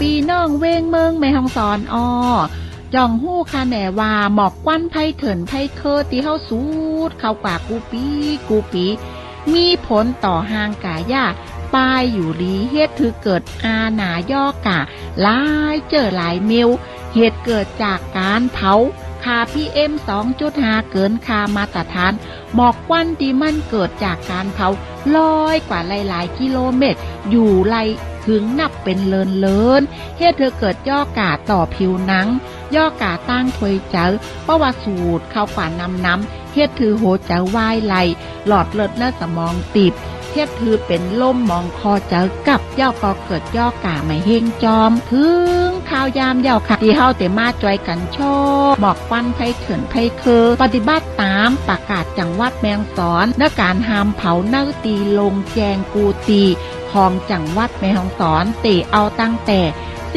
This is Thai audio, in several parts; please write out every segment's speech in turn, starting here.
ปีน้องเวงเมืองแม่ฮ่องสอนอ้อจองหู้ค่ะแหนว่าหมอกควันไพ่เถินไพ่เคอตีเฮาสูดเข้ากว่ากูปีกูปี มีผลต่อหางกายาป้ายอยู่ลีเฮ็ดถือเกิดอาหนาย่อกะลายเจอหลายเมิวเหตุเกิดจากการเผาคาพีเอ็ม2.5เกินคามาตรฐาน หมอกควันที่มันเกิดจากการเผาลอยกว่าหลาย ๆ กิโลเมตร อยู่ไล ถึงนับเป็นเลินเลินเฮ็ดเธอเกิดย่อกาต่อผิวหนัง ย่อกาตั้งถวยเจอเพราะว่าสูดเข้าฝ่านำน้ำเฮ็ดถือโหเจอวายไหล หลอดเลือดและสมองตีบเทียบถือเป็นล่มมองคอเจอกับย่อก็เกิดย่อกาไม่เฮงจอม ถึงข่าวยามยาวค่ะที่เฮาเตมาจอยกันโชอบหมอกควันไผเถื่อนไผคือ ปฏิบัติตามประกาศจังหวัดแมงสอนและการหามเผาเนื้อตีลงแจงกูตี ของจังหวัดแม่ฮ่องสอนเตเอาตั้งแต่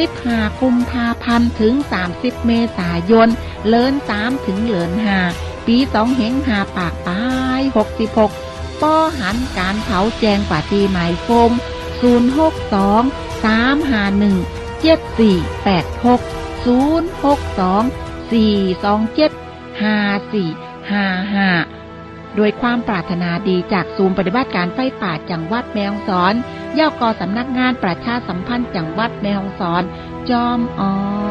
15 กุมภาพันธ์ถึง 30 เมษายน เลิน3ถึงเลิน5ปี2เฮงหาปากปลาย 66 ป้อหันการเผาแจงป่าตีหมายโฟม 062 351 7486 062 427 5455 โดยความปรารถนาดีจากศูนย์ปฏิบัติการไฟป่าจังหวัดแม่ฮ่องสอนย่อกอสำนักงานประชาสัมพันธ์จังหวัดแม่ฮ่องสอน จอมออ